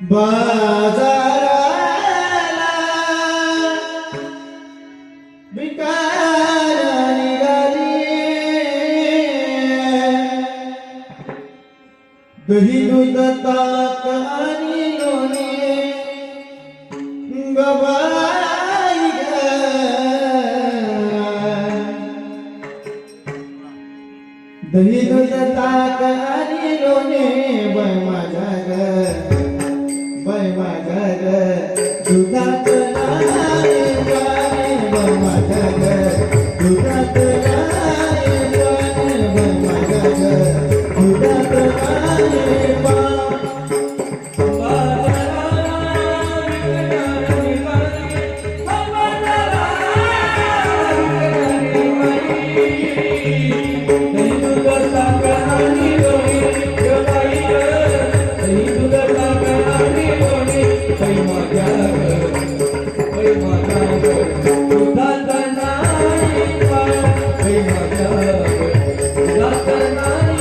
बाजाराला विकायला दही दूध ताक आणि लोणी. गबाई दही दूध ताक आणि लोणी बाय माझ्या ग. बाय माझ्या ग दुधात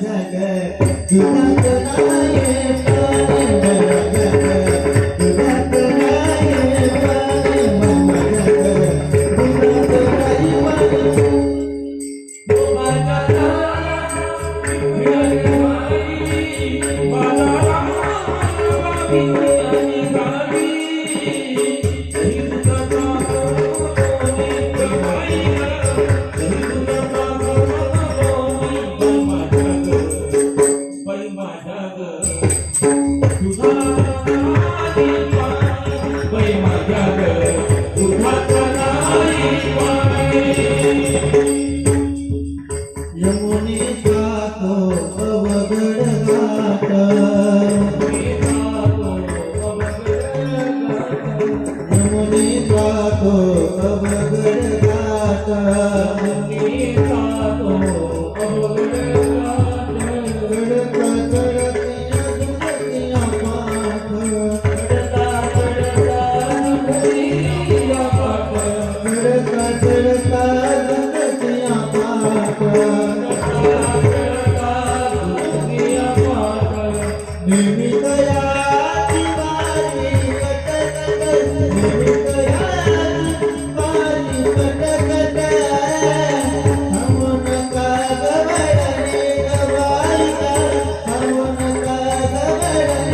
na na na na जातो अवघड घाट यमुने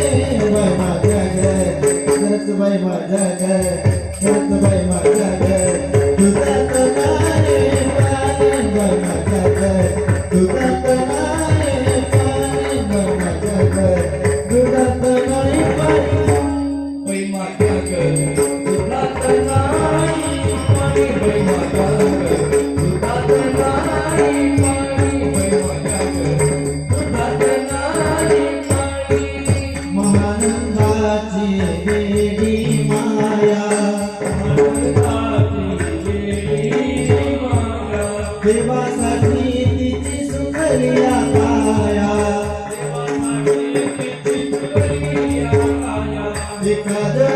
गवळणे बाय माझ्या ग खरंच बाय माझ्या ग खरंच बाय माझ्या ग दुधात de cada